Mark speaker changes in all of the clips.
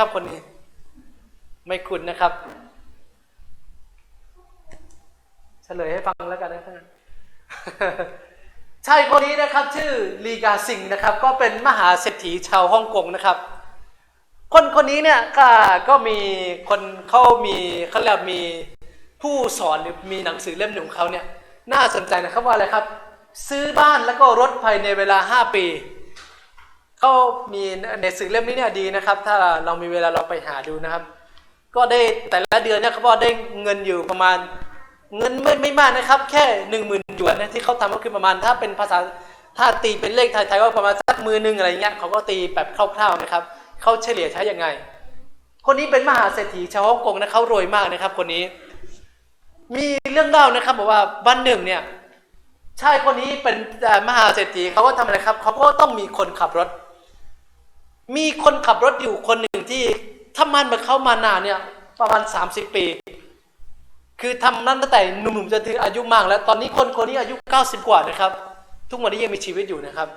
Speaker 1: ครับคนนี้ ไม่คุ้นนะครับเฉลยให้ฟังแล้วกันนะครับใช่คนนี้นะครับ ชื่อลีกาซิงนะครับ ก็เป็นมหาเศรษฐีชาวฮ่องกงนะครับ คนคนนี้เนี่ยก็ก็มีคนเขามีเขาเรียกมีผู้สอนหรือมีหนังสือเล่มหนึ่งของเขาเนี่ย น่าสนใจนะครับว่าอะไรครับ ซื้อบ้านแล้วก็รถภายในเวลา 5 ปี เขามีในสื่อเล่มนี้เนี่ยดีนะครับ ถ้าเรามีเวลาเราไปหาดูนะครับ ก็ได้แต่ละเดือนเนี่ยเขาบอกได้เงินอยู่ประมาณเงินไม่ไม่มากนะครับ แค่หนึ่งหมื่นหยวนนะที่เขาทำก็คือประมาณถ้าเป็นภาษาถ้าตีเป็นเลขไทยๆก็ประมาณสักมือหนึ่งอะไรเงี้ยเขาก็ตีแบบคร่าวๆนะครับเขาเฉลี่ยใช้ยังไง คนนี้เป็นมหาเศรษฐีชาวฮ่องกงนะเขารวยมากนะครับ คนนี้ มีเรื่องเล่านะครับบอกว่าวันหนึ่งเนี่ยชายคนนี้เป็นมหาเศรษฐีเขาก็ทำอะไรครับเขาก็ต้องมีคนขับรถ มีคนขับรถอยู่คนหนึ่งที่ทำงานมาเข้ามานานเนี่ย ประมาณ 30 ปี คือทำนั้นตั้งแต่หนุ่มๆจนถึงอายุมาก แล้วตอนนี้คนคนนี้อายุ 90 กว่านะครับ ทุกวันนี้ยังมีชีวิตอยู่นะครับ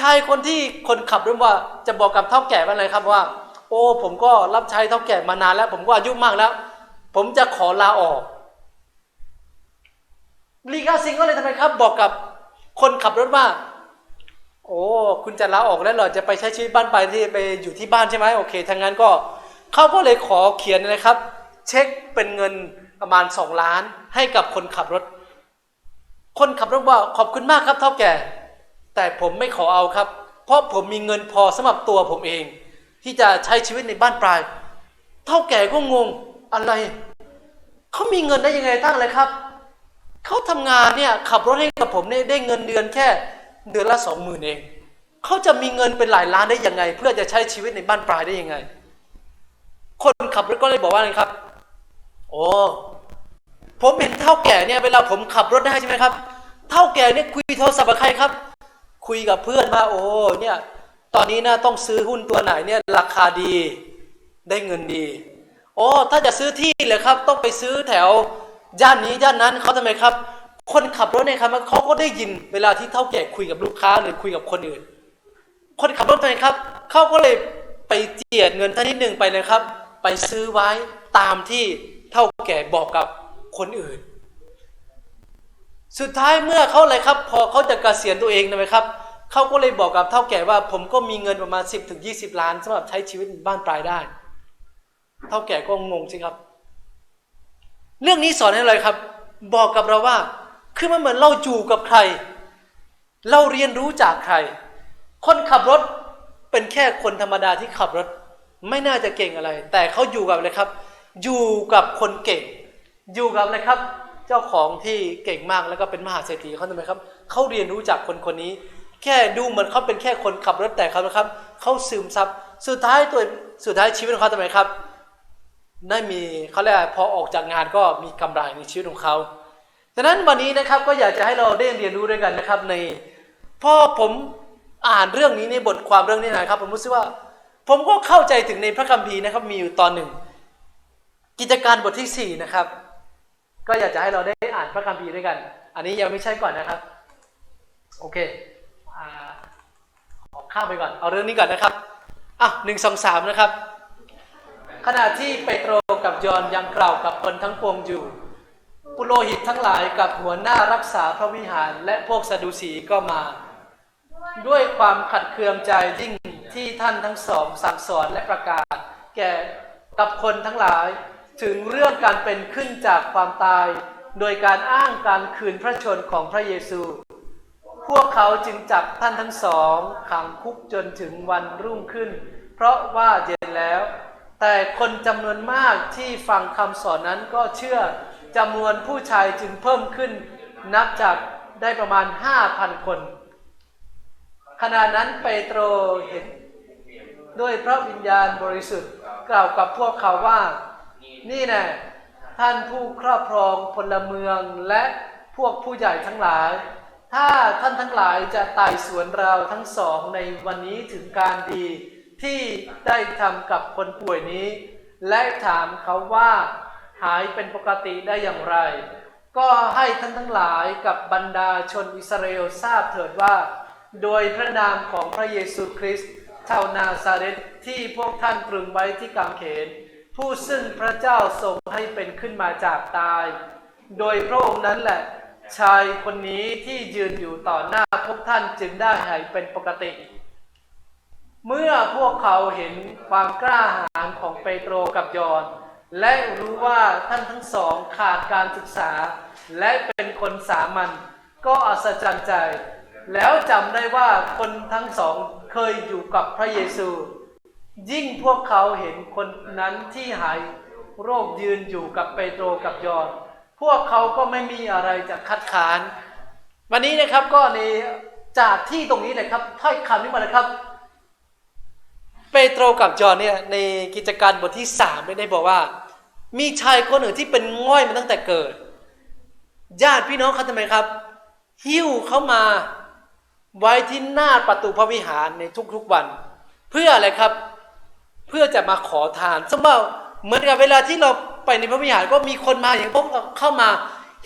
Speaker 1: ชายคนที่คนขับรถว่าจะบอกกับเท่าแก่ว่าอะไรครับว่า โอ้ผมก็รับใช้เท่าแก่มานานแล้ว ผมก็อายุมากแล้ว ผมจะขอลาออกลีกาซิงก็เลยทำไมครับ บอกกับคนขับรถว่า อ้ คุณจะลาออกแล้วเหรอจะไปใช้ชีวิตบ้านไปลายที่ไปอยู่ที่บ้านใช่ไหมโอเคทางนั้นก็เขาก็เลยขอเขียนนะครับ เช็คเป็นเงินประมาณสองล้านให้กับคนขับรถ คนขับรถว่าขอบคุณมากครับเท่าแก่ แต่ผมไม่ขอเอาครับ เพราะผมมีเงินพอสำหรับตัวผมเอง ที่จะใช้ชีวิตในบ้านปลาย เท่าแก่ก็งงอะไรเขามีเงินได้ยังไงตั้งเลยครับเขาทำงานเนี่ยขับรถให้กับผมเนี่ยได้เงินเดือนแค่ เดือนละสองหมื่นเอง เขาจะมีเงินเป็นหลายล้านได้ยังไง เพื่อจะใช้ชีวิตในบ้านปลายได้ยังไง คนขับรถก็เลยบอกว่าไงครับ โอ้ผมเห็นเท่าแก่เนี่ยเวลาผมขับรถได้ใช่ไหมครับ เท่าแก่เนี่ยคุยโทรศัพท์กับใครครับ คุยกับเพื่อนว่าโอ้เนี่ยตอนนี้นะต้องซื้อหุ้นตัวไหนเนี่ยราคาดีได้เงินดี โอ้ถ้าจะซื้อที่เลยครับ ต้องไปซื้อแถวย่านนี้ย่านนั้นเขาทำไมครับ คนขับรถเนี่ยครับเขาก็ได้ยินเวลาที่เท่าแก่คุยกับลูกค้าหรือคุยกับคนอื่น คนขับรถไมครับเขาก็เลยไปเจียดเงินท่านิดหนึ่งไปเลยครับ ไปซื้อไว้ตามที่เท่าแก่บอกกับคนอื่น สุดท้ายเมื่อเขาอะไรครับ พอเขาจะเกษียณตัวเองนะครับเขาก็เลยบอกกับเท่าแก่ว่า ผมก็มีเงินประมาณ 10ถึง20 ล้านสำหรับใช้ชีวิตบ้านปลายได้ เท่าแก่ก็งงสิครับ เรื่องนี้สอนให้อะไรครับ บอกกับเราว่า คือมันเหมือนเราอยู่กับใคร เราเรียนรู้จากใคร คนขับรถเป็นแค่คนธรรมดาที่ขับรถ ไม่น่าจะเก่งอะไร แต่เขาอยู่กับอะไรครับ อยู่กับคนเก่ง อยู่กับอะไรครับ เจ้าของที่เก่งมากแล้วก็เป็นมหาเศรษฐีเขาทำไมครับเขาเรียนรู้จากคนคนนี้ แค่ดูเหมือนเขาเป็นแค่คนขับรถแต่เขานะครับเขาซึมซับสุดท้ายตัวสุดท้ายชีวิตของเขาทำไมครับได้มีเขาเรียกพอออกจากงานก็มีกำไรในชีวิตของเขา ฉะนั้นวันนี้นะครับก็อยากจะให้เราได้เรียนรู้ด้วยกันนะครับ ในพ่อผมอ่านเรื่องนี้ในบทความเรื่องนี้นะครับ ผมรู้สึกว่า ผมก็เข้าใจถึงในพระคัมภีร์นะครับมีอยู่ตอนหนึ่ง กิจการบทที่สี่นะครับ ก็อยากจะให้เราได้อ่านพระคัมภีร์ด้วยกัน อันนี้ยังไม่ใช่ก่อนนะครับ โอเคอ่าขอข้ามไปก่อน เอาเรื่องนี้ก่อนนะครับอะหนึ่งสองสามนะครับ ขณะที่เปโตรกับยอนยังกล่าวกับคนทั้งปวงอยู่ ปุโรหิตทั้งหลายกับหัวหน้ารักษาพระวิหารและพวกสดุสีก็มา ด้วยความขัดเคืองใจยิ่งที่ท่านทั้งสองสั่งสอนและประกาศ แก่กับคนทั้งหลายถึงเรื่องการเป็นขึ้นจากความตาย โดยการอ้างการคืนพระชนของพระเยซู พวกเขาจึงจับท่านทั้งสองขังคุกจนถึงวันรุ่งขึ้น เพราะว่าเย็นแล้ว แต่คนจำนวนมากที่ฟังคำสอนนั้นก็เชื่อ จำนวนผู้ชายจึงเพิ่มขึ้น นับจากได้ประมาณ 5,000 คน ขณะนั้นเปโตรเห็น ด้วยพระวิญญาณบริสุทธิ์กล่าวกับพวกเขาว่า นี่แน่ท่านผู้ครอบครองพลเมืองและพวกผู้ใหญ่ทั้งหลาย ถ้าท่านทั้งหลายจะไต่สวนเราทั้งสองในวันนี้ถึงการดีที่ได้ทำกับคนป่วยนี้ และถามเขาว่า หายเป็นปกติได้อย่างไร ก็ให้ท่านทั้งหลายกับบรรดาชนอิสราเอลทราบเถิดว่า โดยพระนามของพระเยซูคริสต์ชาวนาซาเรตที่พวกท่านตรึงไว้ที่กางเขน ผู้ซึ่งพระเจ้าทรงให้เป็นขึ้นมาจากตาย โดยพระองค์นั้นแหละ ชายคนนี้ที่ยืนอยู่ต่อหน้าพวกท่านจึงได้หายเป็นปกติ เมื่อพวกเขาเห็นความกล้าหาญของเปโตรกับยอน และรู้ว่าท่านทั้งสองขาดการศึกษา และเป็นคนสามัญก็อัศจรรย์ใจ แล้วจำได้ว่าคนทั้งสองเคยอยู่กับพระเยซู ยิ่งพวกเขาเห็นคนนั้นที่หายโรคยืนอยู่กับเปโตรกับยอนพวกเขาก็ไม่มีอะไรจะคัดค้าน วันนี้นะครับก็ในจากที่ตรงนี้นะครับถ้อยคำนี้มาเลยครับ เปโตรกับจอนเนี่ยในกิจการบทที่สามได้บอกว่า มีชายคนหนึ่งที่เป็นง่อยมาตั้งแต่เกิด ญาติพี่น้องเขาทำไมครับ หิ้วเขามาไว้ที่หน้าประตูพระวิหารในทุกๆวัน เพื่ออะไรครับ เพื่อจะมาขอทานสมมติเหมือนกับเวลาที่เราไปในพระวิหารก็มีคนมาอย่างพวกเข้ามา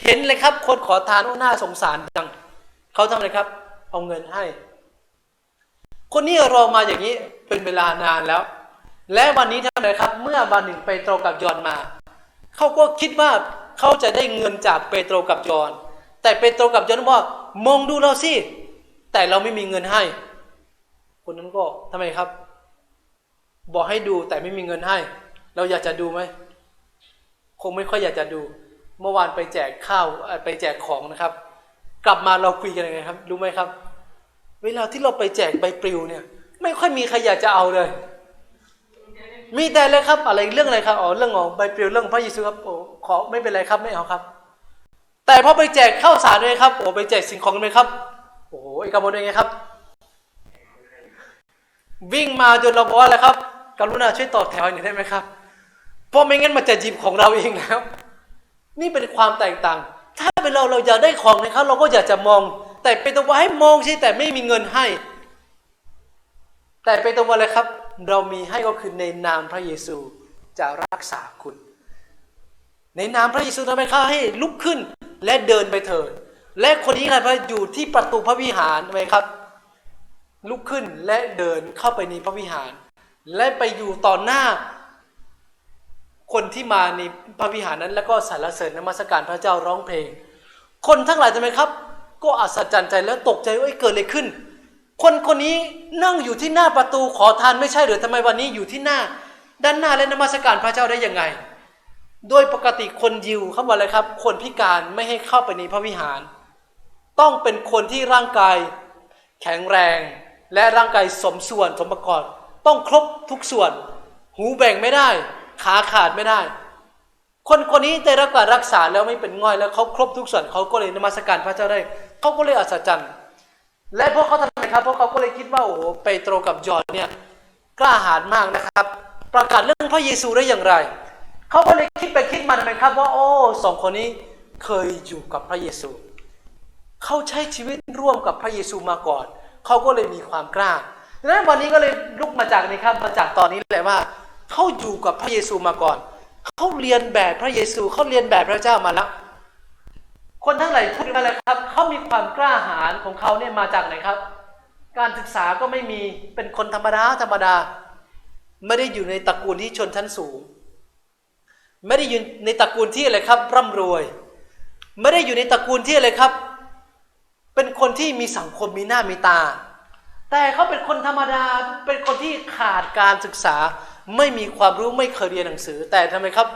Speaker 1: เห็นเลยครับ คนขอทานว่าน่าสงสารจังเขาทำอะไรครับ เอาเงินให้ คนนี้รอมาอย่างนี้เป็นเวลานานแล้ว และวันนี้ทำไมครับ เมื่อวันหนึ่งเปโตรกับยอนมาเขาก็คิดว่าเขาจะได้เงินจากเปโตรกับยอน แต่เปโตรกับยอนบอกมองดูเราสิแต่เราไม่มีเงินให้ คนนั้นก็ทำไมครับ บอกให้ดูแต่ไม่มีเงินให้ เราอยากจะดูไหมคงไม่ค่อยอยากจะดู เมื่อวานไปแจกข้าวไปแจกของนะครับ กลับมาเราคุยกันยังไงครับ รู้ไหมครับ เวลาที่เราไปแจกใบปลิวเนี่ย ไม่ค่อยมีใครอยากจะเอาเลย มีแต่เลยครับ อะไรเรื่องอะไรครับอ๋อเรื่องของใบปลิวเรื่องพระเยซูครับโอ้ขอไม่เป็นไรครับไม่เอาครับ แต่พอไปแจกข้าวสารเลยครับโอ้ไปแจกสิ่งของเลยครับโอ้ไอ้กระบวนการไงครับ วิ่งมาจนเราบอกว่าอะไรครับกรุณาช่วยต่อแถวหน่อยได้ไหมครับ เพราะไม่งั้นมันจะหยิบของเราเองแล้ว นี่เป็นความแตกต่าง ถ้าเป็นเราเราอยากได้ของนะครับเราก็อยากจะมอง แต่เป็นตัวให้มองใช่แต่ไม่มีเงินให้ แต่เป็นตัวว่าอะไรครับ เรามีให้ก็คือในนามพระเยซูจะรักษาคุณ ในนามพระเยซูทำไมข้าให้ลุกขึ้นและเดินไปเถิดและคนนี้ครับอยู่ที่ประตูพระวิหารทำไมครับ ลุกขึ้นและเดินเข้าไปในพระวิหาร และไปอยู่ต่อหน้า คนที่มาในพระวิหารนั้น แล้วก็สรรเสริญนมัสการพระเจ้าร้องเพลง คนทั้งหลายทำไมครับ ก็อัศจรรย์ใจแล้วตกใจว่าเกิดอะไรขึ้น คนคนนี้นั่งอยู่ที่หน้าประตูขอทานไม่ใช่หรือทำไมวันนี้อยู่ที่หน้า ด้านหน้าและนมัสการพระเจ้าได้ยังไง โดยปกติคนยิวเขาบอกเลยครับ คนพิการไม่ให้เข้าไปในพระวิหาร ต้องเป็นคนที่ร่างกาย แข็งแรง และร่างกายสมส่วนสมประกอบต้องครบทุกส่วน หูแบ่งไม่ได้ ขาขาดไม่ได้ คนคนนี้ได้รับการรักษาแล้วไม่เป็นง่อยแล้วเขาครบทุกส่วนเขาก็เลยนมัสการพระเจ้าได้เขาก็เลยอัศจรรย์ และพวกเขาทำไมครับเพราะเขาก็เลยคิดว่าโอ้โหเปโตรกับยอห์นเนี่ยกล้าหาญมากนะครับ ประกาศเรื่องพระเยซูได้อย่างไรเขาก็เลยคิดไปคิดมาทำไมครับว่าโอ้สองคนนี้เคยอยู่กับพระเยซูเขาใช้ชีวิตร่วมกับพระเยซูมาก่อนเขาก็เลยมีความกล้าดังนั้นวันนี้ก็เลยลุกมาจากนี้ครับมาจากตอนนี้แหละว่าเขาอยู่กับพระเยซูมาก่อน เขาเรียนแบบพระเยซูเขาเรียนแบบพระเจ้ามาแล้ว คนทั้งหลายพูดมาแล้วครับเขามีความกล้าหาญของเขาเนี่ยมาจากไหนครับ การศึกษาก็ไม่มีเป็นคนธรรมดาธรรมดา ไม่ได้อยู่ในตระกูลที่ชนชั้นสูง ไม่ได้อยู่ในตระกูลที่อะไรครับ ร่ำรวย ไม่ได้อยู่ในตระกูลที่อะไรครับ เป็นคนที่มีสังคมมีหน้ามีตา แต่เขาเป็นคนธรรมดาเป็นคนที่ขาดการศึกษา ไม่มีความรู้ไม่เคยเรียนหนังสือ แต่ทำไมครับ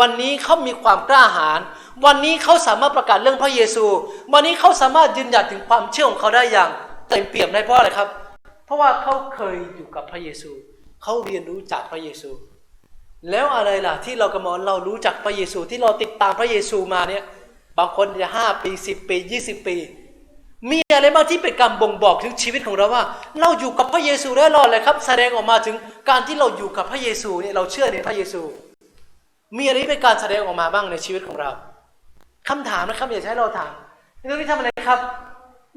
Speaker 1: วันนี้เขามีความกล้าหาญวันนี้เขาสามารถประกาศเรื่องพระเยซู วันนี้เขาสามารถยืนหยัดถึงความเชื่อของเขาได้อย่างเต็มเปี่ยมได้เพราะอะไรครับ เพราะว่าเขาเคยอยู่กับพระเยซูเขาเรียนรู้จากพระเยซู แล้วอะไรล่ะที่เรากำลังเรารู้จักพระเยซูที่เราติดตามพระเยซูมาเนี่ยบางคนจะห้าปีสิบปียี่สิบปี มีอะไรบ้างที่เป็นการบ่งบอกถึงชีวิตของเราว่า เราอยู่กับพระเยซูได้รอดเลยครับ แสดงออกมาถึงการที่เราอยู่กับพระเยซูเนี่ยเราเชื่อในพระเยซู มีอะไรเป็นการแสดงออกมาบ้างในชีวิตของเราคำถามนะครับอย่าใช้เราถามเรื่องนี้ทำอะไรครับ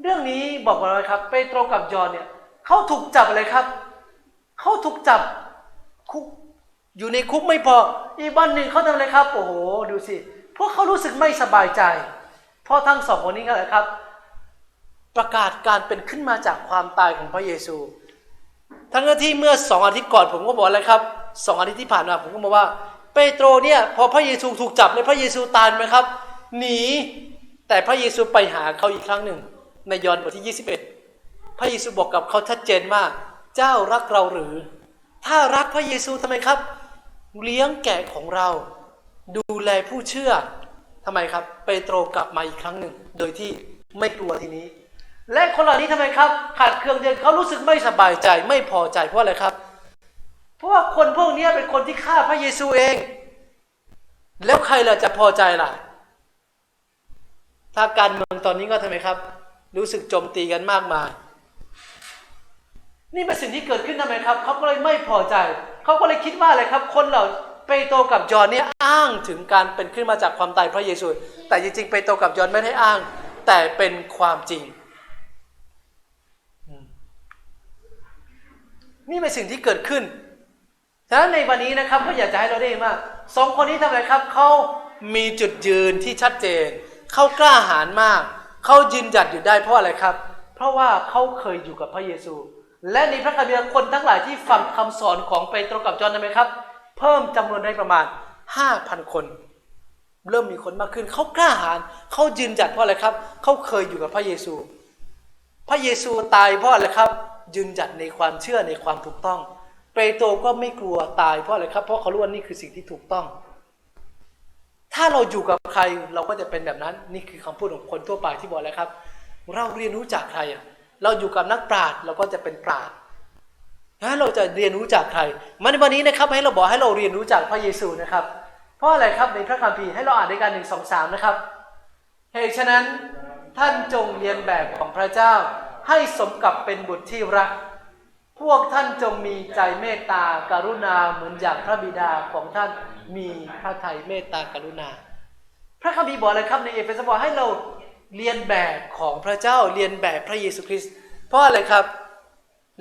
Speaker 1: เรื่องนี้บอกว่าอะไรครับเปโตรกับยอนเนี่ยเขาถูกจับอะไรครับเขาถูกจับคุกอยู่ในคุกไม่พอ อีกวันหนึ่งเขาทำอะไรครับ โอ้โหดูสิพวกเขารู้สึกไม่สบายใจเพราะทั้งสองคนนี้ก็เลยครับ ประกาศการเป็นขึ้นมาจากความตายของพระเยซู ทั้งที่เมื่อสองอาทิตย์ก่อนผมก็บอกแล้วครับสองอาทิตย์ที่ผ่านมาผมก็บอกว่า เปโตรเนี่ยพอพระเยซูถูกจับเลยพระเยซูตายไหมครับ หนี แต่พระเยซูไปหาเขาอีกครั้งหนึ่ง ในยอห์นบทที่ 21 พระเยซูบอกกับเขาชัดเจนว่าเจ้ารักเราหรือ ถ้ารักพระเยซูทำไมครับ เลี้ยงแกะของเรา ดูแลผู้เชื่อทำไมครับ เปโตรกลับมาอีกครั้งหนึ่ง โดยที่ไม่กลัวทีนี้ และคนเหล่านี้ทำไมครับขาดเครื่องเดินเขารู้สึกไม่สบายใจไม่พอใจเพราะอะไรครับ เพราะว่าคนพวกนี้เป็นคนที่ฆ่าพระเยซูเอง แล้วใครล่ะจะพอใจล่ะ ถ้าการเมืองตอนนี้ก็ทำไมครับ รู้สึกโจมตีกันมากมาย นี่เป็นสิ่งที่เกิดขึ้นทำไมครับเขาก็เลยไม่พอใจเขาก็เลยคิดว่าอะไรครับ คนเหล่าเปโตรกับยอนเนี่ยอ้างถึงการเป็นขึ้นมาจากความตายพระเยซู แต่จริงๆเปโตรกับยอนไม่ได้อ้าง แต่เป็นความจริง นี่เป็นสิ่งที่เกิดขึ้นฉะนั้นในวันนี้นะครับก็อยากจะให้เราได้เห็นว่าสองคนนี้ทำอะไรครับเขามีจุดยืนที่ชัดเจนเขากล้าหาญมากเขายืนหยัดอยู่ได้เพราะอะไรครับ เพราะว่าเขาเคยอยู่กับพระเยซู และในพระคัมภีร์คนทั้งหลายที่ฟังคำสอนของเปโตรกับจอห์นทำไมครับ เพิ่มจำนวนได้ประมาณ5,000คน เริ่มมีคนมากขึ้นเขากล้าหาญเขายืนหยัดเพราะอะไรครับเขาเคยอยู่กับพระเยซู พระเยซูตายเพราะอะไรครับ ยืนหยัดในความเชื่อในความถูกต้องเปโตรก็ไม่กลัวตายเพราะอะไรครับ เพราะเขารู้ว่านี่คือสิ่งที่ถูกต้อง ถ้าเราอยู่กับใครเราก็จะเป็นแบบนั้น นี่คือคำพูดของคนทั่วไปที่บอกแล้วครับ เราเรียนรู้จากใครอะเราอยู่กับนักปราชญ์เราก็จะเป็นปราชญ์ถ้าเราจะเรียนรู้จากใครมันวันนี้นะครับให้เราบอกให้เราเรียนรู้จากพระเยซูนะครับ เพราะอะไรครับในพระคัมภีร์ให้เราอ่านด้วยกันหนึ่งสองสามนะครับเหตุฉะนั้นท่านจงเรียนแบบของพระเจ้า ให้สมกับเป็นบุตรที่รัก พวกท่านจงมีใจเมตตาการุณาเหมือนอย่างพระบิดาของท่านมีพระทัยเมตตากรุณา พระคัมภีร์บอกเลยครับในเอเฟซัสบอกให้เราเรียนแบบของพระเจ้าเรียนแบบพระเยซูคริสต์เพราะอะไรครับ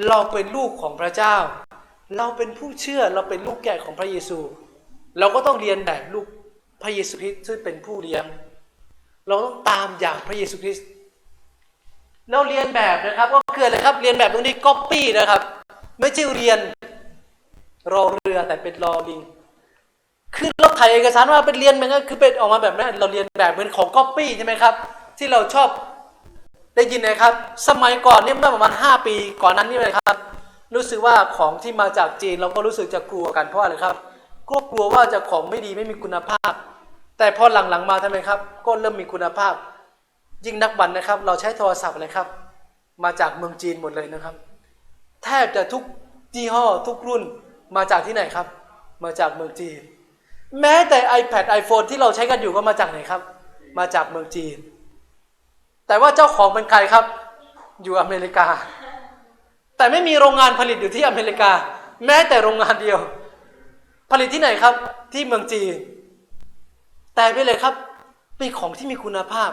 Speaker 1: เราเป็นลูกของพระเจ้า เราเป็นผู้เชื่อเราเป็นลูกแกะของพระเยซู เราก็ต้องเรียนแบบลูกพระเยซูคริสต์ซึ่งเป็นผู้เลี้ยง เราต้องตามอย่างพระเยซูคริสต์ เราเรียนแบบนะครับ ก็คืออะไรครับ เรียนแบบตรงนี้ก๊อปปี้นะครับ ไม่ใช่เรียน รอเรือแต่เป็นรอลิง คือเราถ่ายเอกสารมาเป็นเรียนมันก็คือเป็นออกมาแบบนั้นเราเรียนแบบเหมือนของก๊อปปี้ใช่ไหมครับ ที่เราชอบได้ยินนะครับ สมัยก่อนเนี่ยเมื่อประมาณ 5 ปี ก่อนนั้นนี่เลยครับ รู้สึกว่าของที่มาจากจีนเราก็รู้สึกจะกลัวกันเพราะอะไรครับก็กลัวว่าจะของไม่ดีไม่มีคุณภาพ แต่พอหลังๆมาทำไมครับ ก็เริ่มมีคุณภาพ ยิ่งนักบันนะครับ เราใช้โทรศัพท์อะไรครับ มาจากเมืองจีนหมดเลยนะครับ แทบจะทุกยี่ห้อทุกรุ่นมาจากที่ไหนครับ มาจากเมืองจีน แม้แต่ iPad iPhone ที่เราใช้กันอยู่ก็มาจากไหนครับ มาจากเมืองจีน แต่ว่าเจ้าของเป็นใครครับ อยู่อเมริกา แต่ไม่มีโรงงานผลิตอยู่ที่อเมริกา แม้แต่โรงงานเดียว ผลิตที่ไหนครับ ที่เมืองจีน แต่ไปเลยครับเป็นของที่มีคุณภาพ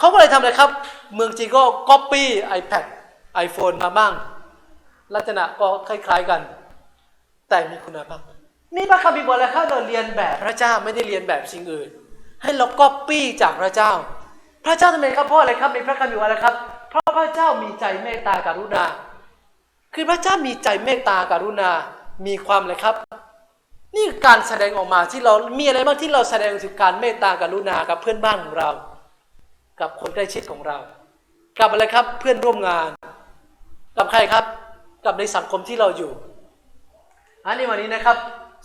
Speaker 1: เขาก็เลยทำอะไรครับ เมืองจีนก็ก๊อปปี้ iPad iPhone มาบ้าง ลักษณะก็คล้ายๆกัน แต่มีคุณภาพนี่พระคัมภีร์บอกแล้วครับเราเรียนแบบพระเจ้าไม่ได้เรียนแบบสิ่งอื่น ให้เราก๊อปปี้จากพระเจ้า พระเจ้าทำไมครับเพราะอะไรครับในพระคัมภีร์ว่าอะไรครับ เพราะพระเจ้ามีใจเมตตาการุณา คือพระเจ้ามีใจเมตตาการุณา มีความอะไรครับ นี่คือการแสดงออกมาที่เรา มีอะไรบ้างที่เราแสดงถึงการเมตตากรุณากับเพื่อนบ้านของเรา กับคนใกล้ชิดของเรา กับอะไรครับเพื่อนร่วมงาน กับใครครับ กับในสังคมที่เราอยู่ อันนี้วันนี้นะครับ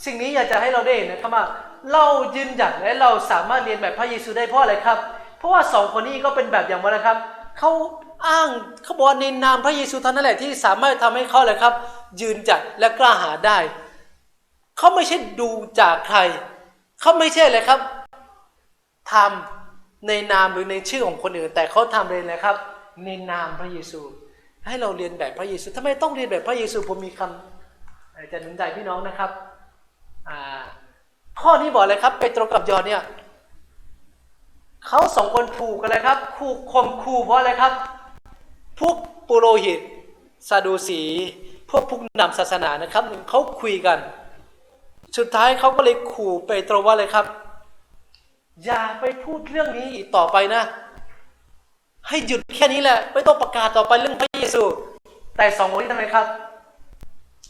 Speaker 1: สิ่งนี้อยากจะให้เราได้เห็นนะครับว่าเรายืนหยัดและเราสามารถเรียนแบบพระเยซูได้เพราะอะไรครับ เพราะว่าสองคนนี้ก็เป็นแบบอย่างว่านะครับเขาอ้างเขาบอกในนามพระเยซูเท่านั้นแหละที่สามารถทำให้เขาเลยครับ ยืนหยัดและกล้าหาได้ เขาไม่ใช่ดูจากใคร เขาไม่ใช่เลยครับทำ ในนามหรือในชื่อของคนอื่น แต่เขาทำเลยนะครับ ในนามพระเยซู ให้เราเรียนแบบพระเยซูทำไมต้องเรียนแบบพระเยซูผมมีคำจะหนุนใจพี่น้องนะครับข้อนี้บอกเลยครับไปตรงกับยอนเนี่ยเขาสองคนถูกกันเลยครับคู่ข่มขู่เพราะอะไรครับ พวกปุโรหิตซาดูสีพวกผู้นำศาสนานะครับเขาคุยกัน สุดท้ายเขาก็เลยขู่เปโตรว่าเลยครับ อย่าไปพูดเรื่องนี้อีกต่อไปนะ ให้หยุดแค่นี้แหละ ไม่ต้องประกาศต่อไปเรื่องพระเยซู แต่สองคนนี้ทำไมครับ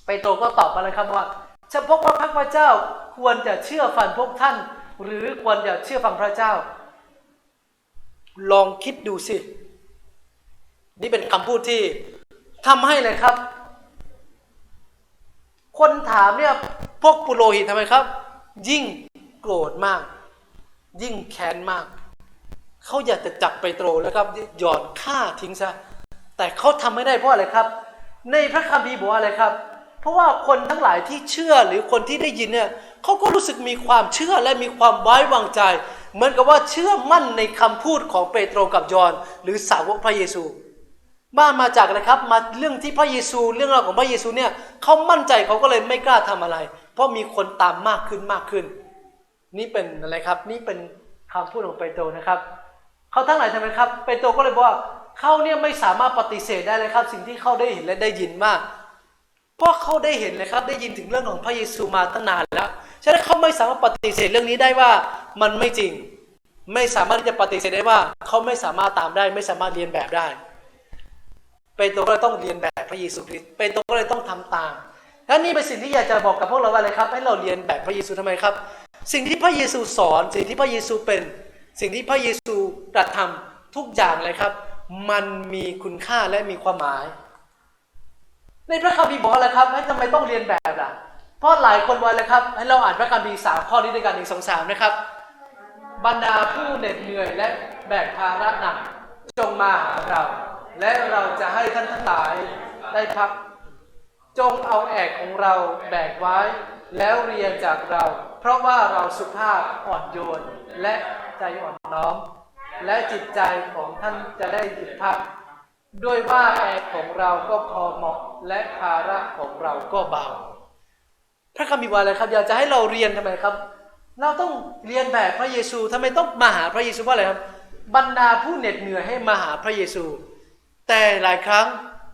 Speaker 1: เปโตก็ตอบมาเลยครับว่าเฉพาะว่าพระพระเจ้าควรจะเชื่อฟังพวกท่าน หรือควรจะเชื่อฟังพระเจ้า ลองคิดดูสิ นี่เป็นคำพูดที่ทำให้เลยครับ คนถามเนี่ยพวกปุโรหิตทำไมครับ ยิ่งโกรธมาก ยิ่งแค้นมาก เขาอยากจะจับไปโตรแล้วครับหย่อนฆ่าทิ้งซะ แต่เขาทำไม่ได้เพราะอะไรครับ ในพระคัมภีร์บอกว่าอะไรครับ เพราะว่าคนทั้งหลายที่เชื่อหรือคนที่ได้ยินเนี่ยเขาก็รู้สึกมีความเชื่อและมีความไว้วางใจ เหมือนกับว่าเชื่อมั่นในคำพูดของเปโตรกับยอน หรือสาวกพระเยซูบ้านมาจากอะไรครับ มาเรื่องที่พระเยซูเรื่องราวของพระเยซูเนี่ยเขามั่นใจเขาก็เลยไม่กล้าทำอะไร เพราะมีคนตามมากขึ้นมากขึ้น นี่เป็นอะไรครับ นี่เป็นคำพูดของเปโตรนะครับ เขาทั้งหลายทำไมครับ เปโตรก็เลยบอกว่าเขาเนี่ยไม่สามารถปฏิเสธได้เลยครับ สิ่งที่เขาได้เห็นและได้ยินมาก เพราะเขาได้เห็นเลยครับ ได้ยินถึงเรื่องของพระเยซูมาตั้งนานแล้วฉะนั้นเขาไม่สามารถปฏิเสธเรื่องนี้ได้ว่ามันไม่จริง ไม่สามารถที่จะปฏิเสธได้ว่าเขาไม่สามารถตามได้ ไม่สามารถเรียนแบบได้ เปโตรก็เลยต้องเรียนแบบพระเยซูคริสต์เปโตรก็เลยต้องทำตาม และนี่เป็นสิ่งที่อยากจะบอกกับพวกเราว่าอะไรครับ ให้เราเรียนแบบพระเยซูทำไมครับ สิ่งที่พระเยซูสอน สิ่งที่พระเยซูเป็น สิ่งที่พระเยซูกระทำทุกอย่างเลยครับ มันมีคุณค่าและมีความหมาย ในพระคัมภีร์บอกอะไรครับให้ทำไมต้องเรียนแบบล่ะ เพราะหลายคนวันเลยครับ ให้เราอ่านพระคัมภีร์สามข้อนี้ด้วยกันหนึ่งสองสามนะครับ บรรดาผู้เหน็ดเหนื่อยและแบกภาระหนักจงมาหาเรา และเราจะให้ท่านทั้งหลายได้พัก จงเอาแอกของเราแบกไว้ แล้วเรียนจากเรา เพราะว่าเราสุภาพอ่อนโยนและใจอ่อนน้อม และจิตใจของท่านจะได้หยุดพักด้วยว่าแอกของเราก็พอเหมาะและภาระของเราก็เบาพระคัมภีร์ว่าอะไรครับ อยากจะให้เราเรียนทำไมครับ เราต้องเรียนแบบพระเยซูทำไมต้องมาหาพระเยซูว่าอะไรครับ บรรดาผู้เหน็ดเหนื่อยให้มาหาพระเยซู แต่หลายครั้ง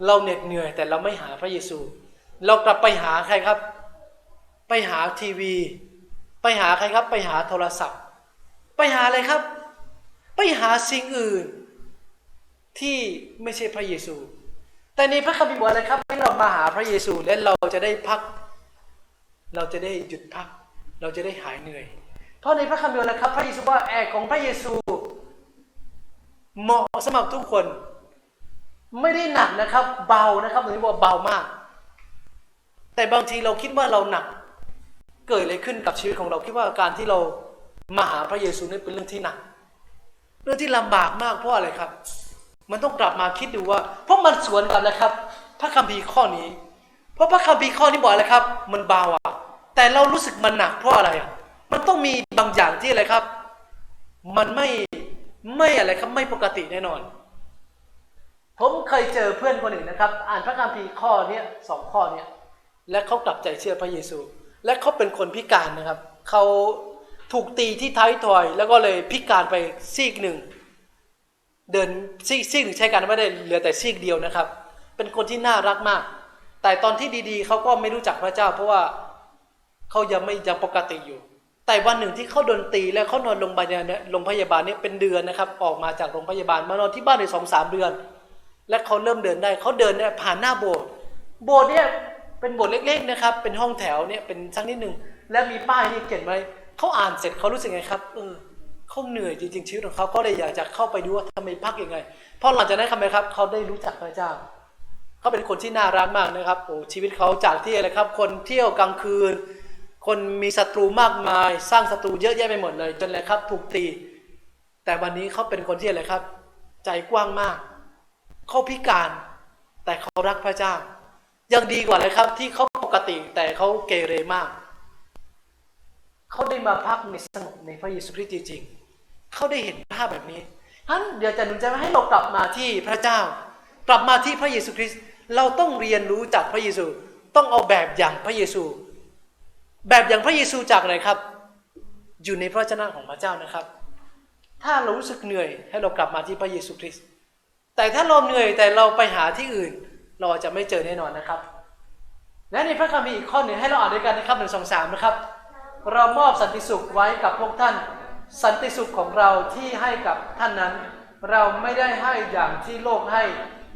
Speaker 1: เราเหน็ดเหนื่อยแต่เราไม่หาพระเยซู เรากลับไปหาใครครับ ไปหาทีวี ไปหาใครครับ ไปหาโทรศัพท์ ไปหาอะไรครับ ไปหาสิ่งอื่น ที่ไม่ใช่พระเยซู แต่ในพระคัมภีร์บอกอะไรครับให้เรามาหาพระเยซูและเราจะได้พัก เราจะได้หยุดพัก เราจะได้หายเหนื่อย เพราะในพระคัมภีร์นะครับ พระเยซูว่าแอกของพระเยซูเหมาะสำหรับทุกคน ไม่ได้หนักนะครับ เบานะครับหรือว่าเบามาก แต่บางทีเราคิดว่าเราหนัก เกิดอะไรขึ้นกับชีวิตของเราคิดว่าการที่เรามาหาพระเยซูนี่เป็นเรื่องที่หนัก เรื่องที่ลำบากมากเพราะอะไรครับ มันต้องกลับมาคิดดูว่า เพราะมันสวนกันนะครับ พระคัมภีร์ข้อนี้ เพราะพระคัมภีร์ข้อนี้บอกอะไรครับ มันเบาอะแต่เรารู้สึกมันหนักเพราะอะไรอะมันต้องมีบางอย่างที่อะไรครับ มันไม่ไม่อะไรครับไม่ปกติแน่นอน ผมเคยเจอเพื่อนคนหนึ่งนะครับ อ่านพระคัมภีร์ข้อเนี้ยสองข้อเนี้ย และเขากลับใจเชื่อพระเยซู และเขาเป็นคนพิการนะครับ เขาถูกตีที่ท้ายทอย แล้วก็เลยพิการไปซีกหนึ่ง เดินซีกซีกหนึ่งใช้การไม่ได้เหลือแต่ซีกเดียวนะครับ เป็นคนที่น่ารักมาก แต่ตอนที่ดีๆ เขาก็ไม่รู้จักพระเจ้า เพราะว่าเขายังไม่ยังปกติอยู่ แต่วันหนึ่งที่เขาโดนตีแล้วเขานอนโรงพยาบาลเนี่ยโรงพยาบาลเนี่ยเป็นเดือนนะครับ ออกมาจากโรงพยาบาลมานอนที่บ้านในสองสามเดือน และเขาเริ่มเดินได้เขาเดินเนี่ยผ่านหน้าโบสถ์โบสถ์เนี่ย เป็นโบสถ์เล็กๆนะครับ เป็นห้องแถวเนี่ยเป็นสักนิดหนึ่งและมีป้ายนี่เขียนไว้เขาอ่านเสร็จเขารู้สึกไงครับเออเขาเหนื่อยจริงๆชีวิตของเขาเขาเลยอยากจะเข้าไปดูว่าทำไมพักยังไงเพราะหลังจากนั้นทำไมครับเขาได้รู้จักพระเจ้าเขาเป็นคนที่น่ารักมากนะครับโอ้ชีวิตเขาจากที่อะไรครับ คนเที่ยวกลางคืน คนมีศัตรูมากมาย สร้างศัตรูเยอะแยะไปหมดเลย จนอะไรครับถูกตี แต่วันนี้เขาเป็นคนที่อะไรครับ ใจกว้างมากเขาพิการแต่เขารักพระเจ้า ยังดีกว่าเลยครับ ที่เขาปกติแต่เขาเกเรมาก เขาได้มาพักในสงบในพระเยซูคริสต์จริงๆเขาได้เห็นภาพแบบนี้ท่านเดี๋ยวจะหนุนใจให้เรากลับมาที่พระเจ้า กลับมาที่พระเยซูคริสต์เราต้องเรียนรู้จากพระเยซู ต้องเอาแบบอย่างพระเยซู แบบอย่างพระเยซูจากไหนครับ อยู่ในพระเจ้าของพระเจ้านะครับ ถ้าเรารู้สึกเหนื่อยให้เรากลับมาที่พระเยซูคริสต์แต่ถ้าเราเหนื่อยแต่เราไปหาที่อื่น เราจะไม่เจอแน่นอนนะครับ และในพระคัมภีร์อีกข้อหนึ่งให้เราอ่านด้วยกันนะครับหนึ่งสองสามนะครับ เรามอบสันติสุขไว้กับพวกท่าน สันติสุขของเราที่ให้กับท่านนั้น เราไม่ได้ให้อย่างที่โลกให้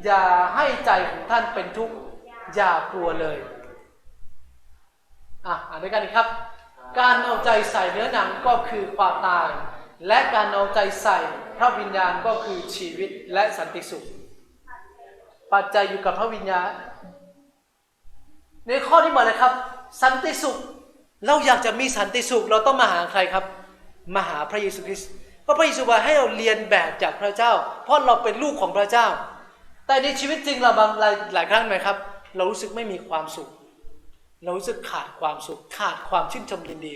Speaker 1: อย่าให้ใจของท่านเป็นทุกข์อย่ากลัวเลยอะอ่านด้วยกันนะครับ การเอาใจใส่เนื้อหนังก็คือความตาย และการเอาใจใส่พระวิญญาณก็คือชีวิตและสันติสุข ปัจจัยอยู่กับพระวิญญาณ ในข้อที่มาเลยครับ สันติสุข เราอยากจะมีสันติสุข เราต้องมาหาใครครับ มาหาพระเยซูคริสต์เพราะพระเยซูบอกให้เราเรียนแบบจากพระเจ้า เพราะเราเป็นลูกของพระเจ้า แต่ในชีวิตจริงเราบางหลายหลายครั้งไหมครับ เรารู้สึกไม่มีความสุข เรารู้สึกขาดความสุข ขาดความชื่นชมยินดี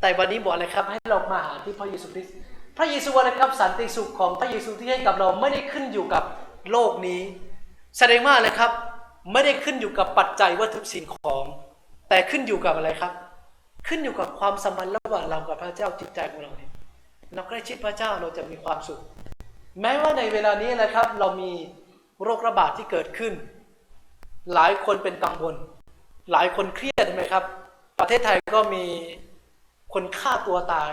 Speaker 1: แต่วันนี้บอกอะไรครับ ให้เรามาหาที่พระเยซูคริสต์พระเยซูว่าอะไรครับสันติสุขของพระเยซูที่ให้กับเราไม่ได้ขึ้นอยู่กับโลกนี้ แสดงว่าอะไรครับ ไม่ได้ขึ้นอยู่กับปัจจัยวัตถุสิ่งของ แต่ขึ้นอยู่กับอะไรครับ ขึ้นอยู่กับความสัมพันธ์ระหว่างเรากับพระเจ้าจิตใจของเราเนี่ยเราใกล้ชิดพระเจ้าเราจะมีความสุข แม้ว่าในเวลานี้นะครับ เรามีโรคระบาดที่เกิดขึ้น หลายคนเป็นกังวล หลายคนเครียดใช่ไหมครับ ประเทศไทยก็มีคนฆ่าตัวตาย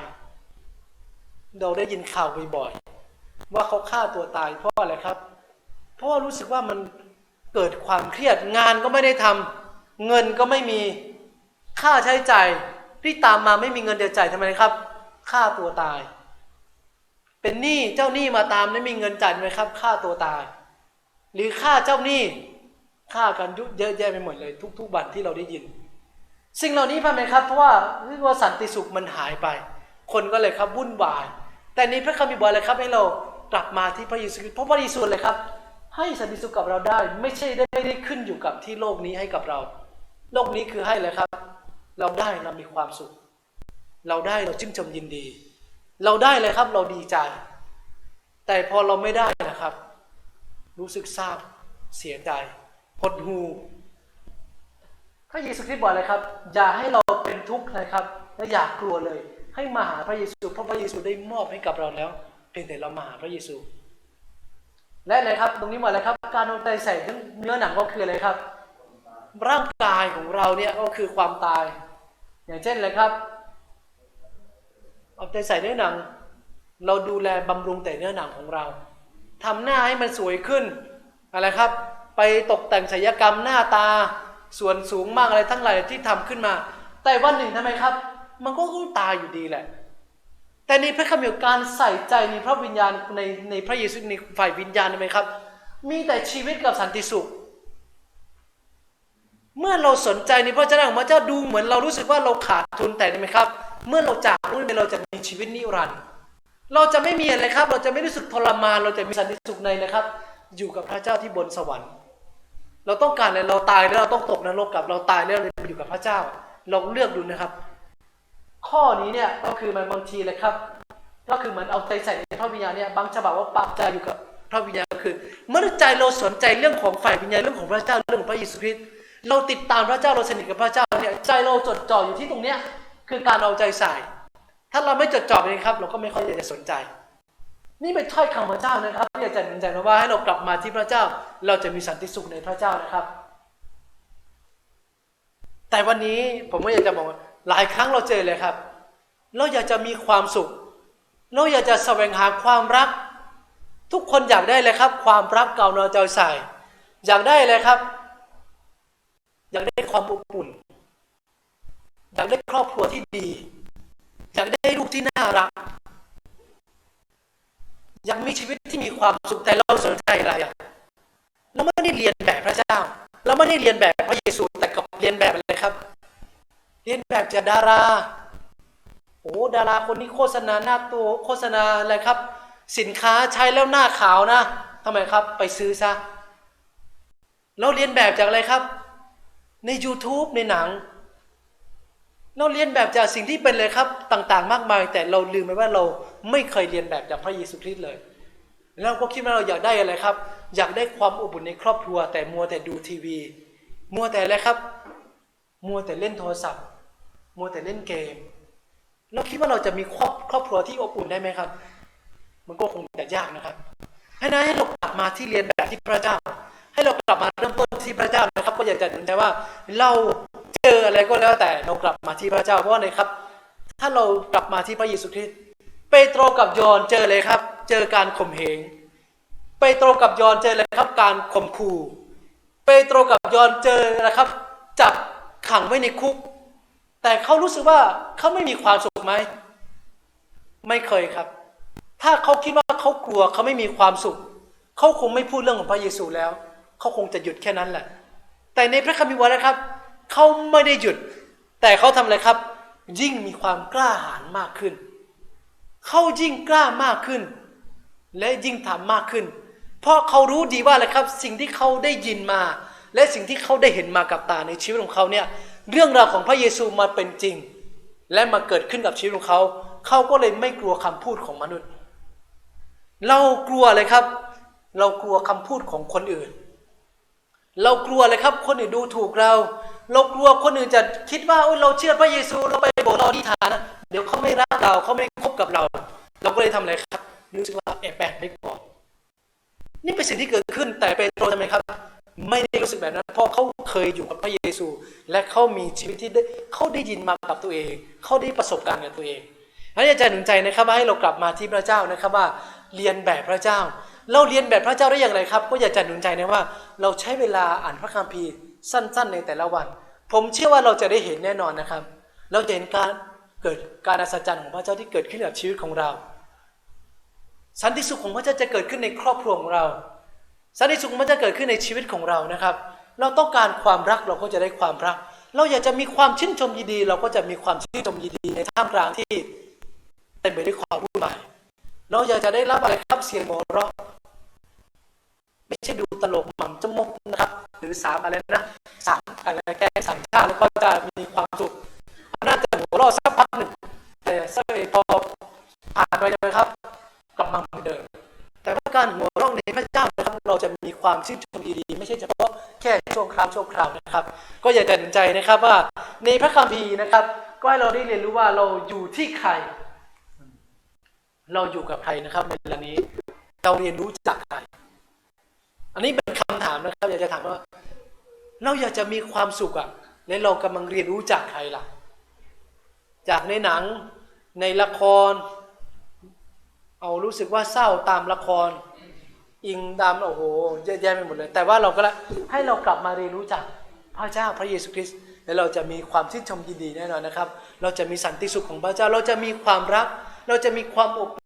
Speaker 1: เราได้ยินข่าวบ่อยๆว่าเขาฆ่าตัวตายเพราะอะไรครับ ราะว่ารู้สึกว่ามันเกิดความเครียดงานก็ไม่ได้ทำเงินก็ไม่มีค่าใช้จ่ายที่ตามมาไม่มีเงินเดือนจ่ายทำไมครับฆ่าตัวตาย เป็นหนี้เจ้าหนี้มาตามไม่มีเงินจ่ายไหมครับฆ่าตัวตาย หรือฆ่าเจ้าหนี้ฆ่ากันยุเยอะแยะไปหมดเลย ทุกๆวันที่เราได้ยิน สิ่งเหล่านี้ทำไหมครับเพราะว่าเรียกว่าสันติสุขมันหายไป คนก็เลยครับวุ่นวาย แต่นี้พระคัมภีร์บอกเลยครับให้เรากลับมาที่พระเยซูคริสต์เพราะพระเยซูเลยครับ ให้สันติสุขกับเราได้ ไม่ใช่ได้ไม่ได้ขึ้นอยู่กับที่โลกนี้ให้กับเรา โลกนี้คือให้เลยครับ เราได้เรามีความสุข เราได้เราชื่นชมยินดี เราได้เลยครับเราดีใจ แต่พอเราไม่ได้นะครับ รู้สึกเศร้าเสียใจหดหูพระเยซูคริสต์บอกเลยครับ อย่าให้เราเป็นทุกข์นะครับ และอย่ากกลัวเลย ให้มาหาพระเยซูเพราะพระเยซูได้มอบให้กับเราแล้วเพียงแต่เรามาหาพระเยซู และอะไรครับ ตรงนี้หมดเลยครับ การเอาใจใส่เนื้อหนังก็คืออะไรครับ ร่างกายของเราเนี่ยก็คือความตาย อย่างเช่นเลยครับ เอาใจใส่เนื้อหนัง เราดูแลบำรุงแต่เนื้อหนังของเราทำหน้าให้มันสวยขึ้น อะไรครับ ไปตกแต่งศัลยกรรมหน้าตา ส่วนสูงมากอะไรทั้งหลายที่ทำขึ้นมา แต่วันหนึ่งทำไมครับ มันก็ต้องตายอยู่ดีแหละ แต่ในพระคัมภีร์การใส่ใจในพระวิญญาณในในพระเยซูในฝ่ายวิญญาณทำไมครับ มีแต่ชีวิตกับสันติสุข เมื่อเราสนใจในพระเจ้าของพระเจ้าดูเหมือนเรารู้สึกว่าเราขาดทุนแต่ทำไมครับ เมื่อเราจากนู่นไปเราจะมีชีวิตนิรันดร์เราจะไม่มีอะไรครับ เราจะไม่รู้สึกทรมานเราจะมีสันติสุขในนะครับ อยู่กับพระเจ้าที่บนสวรรค์ เราต้องการอะไรเราตายแล้วเราต้องตกนรกกับเราตายแล้วเราอยู่กับพระเจ้า เราเลือกดูนะครับ ข้อนี้เนี่ยก็คือมันบางทีเลยครับ ก็คือเหมือนเอาใจใส่ในพระวิญญาณเนี่ยบางฉบับว่าปรับใจอยู่กับพระวิญญาณคือ เมื่อใจเราสนใจเรื่องของฝ่ายวิญญาณเรื่องของพระเจ้าเรื่องของพระเยซูคริสต์เราติดตามพระเจ้าเราสนิทกับพระเจ้าเนี่ยใจเราจดจ่ออยู่ที่ตรงเนี้ยคือการเอาใจใส่ ถ้าเราไม่จดจ่อเองครับ เราก็ไม่ค่อยจะสนใจ นี่เป็นถ้อยคำพระเจ้านะครับที่อาจารย์หนุนใจมาว่าให้เรากลับมาที่พระเจ้า เราจะมีสันติสุขในพระเจ้านะครับ แต่วันนี้ผมก็อยากจะบอกว่า หลายครั้งเราเจอเลยครับ เราอยากจะมีความสุข เราอยากจะแสวงหาความรัก ทุกคนอยากได้เลยครับ ความรักเก่าเราใจใส่อยากได้เลยครับ อยากได้ความอบอุ่น อยากได้ครอบครัวที่ดี อยากได้ลูกที่น่ารัก อยากมีชีวิตที่มีความสุขแต่เราสนใจอะไรอะเราไม่ได้เรียนแบบพระเจ้า เราไม่ได้เรียนแบบพระเยซูแต่กับเรียนแบบอะไรครับ เรียนแบบจากดาราโอ้ดาราคนนี้โฆษณาหน้าตัวโฆษณาอะไรครับ สินค้าใช้แล้วหน้าขาวนะทำไมครับ ไปซื้อซะเราเรียนแบบจากอะไรครับ ใน YouTube ในหนัง เราเรียนแบบจากสิ่งที่เป็นเลยครับ ต่างๆ มากมาย แต่เราลืมไปว่าเราไม่เคยเรียนแบบจากพระเยซูคริสต์เลยเราก็คิดว่าเราอยากได้อะไรครับ อยากได้ความอบอุ่นในครอบครัว แต่มัวแต่ดูทีวี มัวแต่อะไรครับ มัวแต่เล่นโทรศัพท์ มัวแต่เล่นเกมเราคิดว่าเราจะมีครอบครอบครัวที่อบอุ่นได้ไหมครับ มันก็คงจะยากนะครับ ให้นายให้เรากลับมาที่เรียนแบบที่พระเจ้า ให้เรากลับมาเริ่มต้นที่พระเจ้านะครับ ก็อยากจะหนุนใจว่าเราเจออะไรก็แล้วแต่เรากลับมาที่พระเจ้าเพราะอะไรครับ ถ้าเรากลับมาที่พระเยซูคริสต์เปโตรกับยอนเจอเลยครับ เจอการข่มเหงเปโตรกับยอนเจอเลยครับ การข่มขู่ เปโตรกับยอนเจอนะครับ จับขังไว้ในคุก แต่เขารู้สึกว่าเขาไม่มีความสุขไหม ไม่เคยครับ ถ้าเขาคิดว่าเขากลัวเขาไม่มีความสุข เขาคงไม่พูดเรื่องของพระเยซูแล้ว เขาคงจะหยุดแค่นั้นแหละ แต่ในพระคัมภีร์วนะครับ เขาไม่ได้หยุด แต่เขาทำอะไรครับ ยิ่งมีความกล้าหาญมากขึ้น เขายิ่งกล้ามากขึ้น และยิ่งทำมากขึ้น เพราะเขารู้ดีว่าอะไรครับ สิ่งที่เขาได้ยินมา และสิ่งที่เขาได้เห็นมากับตาในชีวิตของเขาเนี่ย เรื่องราวของพระเยซูมาเป็นจริง และมาเกิดขึ้นกับชีวิตของเขา เขาก็เลยไม่กลัวคำพูดของมนุษย์ เรากลัวอะไรครับ เรากลัวคำพูดของคนอื่น เรากลัวเลยครับ คนอื่นดูถูกเรา เรากลัวคนอื่นจะคิดว่าโอ้เราเชื่อพระเยซูเราไปโบสถ์เราอธิษฐานะเดี๋ยวเขาไม่รักเราเขาไม่คบกับเรา เราก็เลยทำอะไรครับรู้สึกว่าแอบแบกไม่ก่อนนี่เป็นสิ่งที่เกิดขึ้นแต่เปโตรทำไมครับ ไม่ได้รู้สึกแบบนั้น เพราะเขาเคยอยู่กับพระเยซู และเขามีชีวิตที่ได้เขาได้ยินมากับตัวเอง เขาได้ประสบการณ์กับตัวเองอันนี้อาจารย์หนุนใจนะครับว่าให้เรากลับมาที่พระเจ้านะครับว่าเรียนแบบพระเจ้า เราเรียนแบบพระเจ้าได้อย่างไรครับ ก็อยากจะหนุนใจนะว่า เราใช้เวลาอ่านพระคัมภีร์สั้น ๆ ในแต่ละวัน ผมเชื่อว่าเราจะได้เห็นแน่นอนนะครับ เราจะเห็นการเกิดการอัศจรรย์ของพระเจ้าที่เกิดขึ้นกับชีวิตของเรา สันติสุขของพระเจ้าจะเกิดขึ้นในครอบครัวของเรา สันติสุขมันจะเจ้าเกิดขึ้นในชีวิตของเรานะครับ เราต้องการความรักเราก็จะได้ความรัก เราอยากจะมีความชื่นชมยินดี เราก็จะมีความชื่นชมยินดีในท่ามกลางที่เต็มไปด้วยความวุ่นวายเราอยากจะได้รับอะไรครับเสียงหัวเราะไม่ใช่ดูตลกหม่ำจมกนะครับ หรือสามอะไรนะสามอะไรแก้สาม นะครับ ก็อย่าตัดสินใจนะครับว่าในพระคัมภีร์นะครับ ก็ให้เราได้เรียนรู้ว่าเราอยู่ที่ใคร เราอยู่กับใครนะครับในเวลานี้ เราเรียนรู้จากใคร อันนี้เป็นคำถามนะครับ อยากจะถามว่า เราอยากจะมีความสุขอะและเรากำลังเรียนรู้จากใครล่ะ จากในหนังในละคร เอารู้สึกว่าเศร้าตามละครอิงตามโอ้โหเยอะแยะไปหมดเลย แต่ว่าเราก็ละให้เรากลับมาเรียนรู้จาก พระเจ้าพระเยซูคริสต์และเราจะมีความชื่นชมยินดีแน่นอนนะครับ เราจะมีสันติสุขของพระเจ้า เราจะมีความรัก เราจะมีความอบ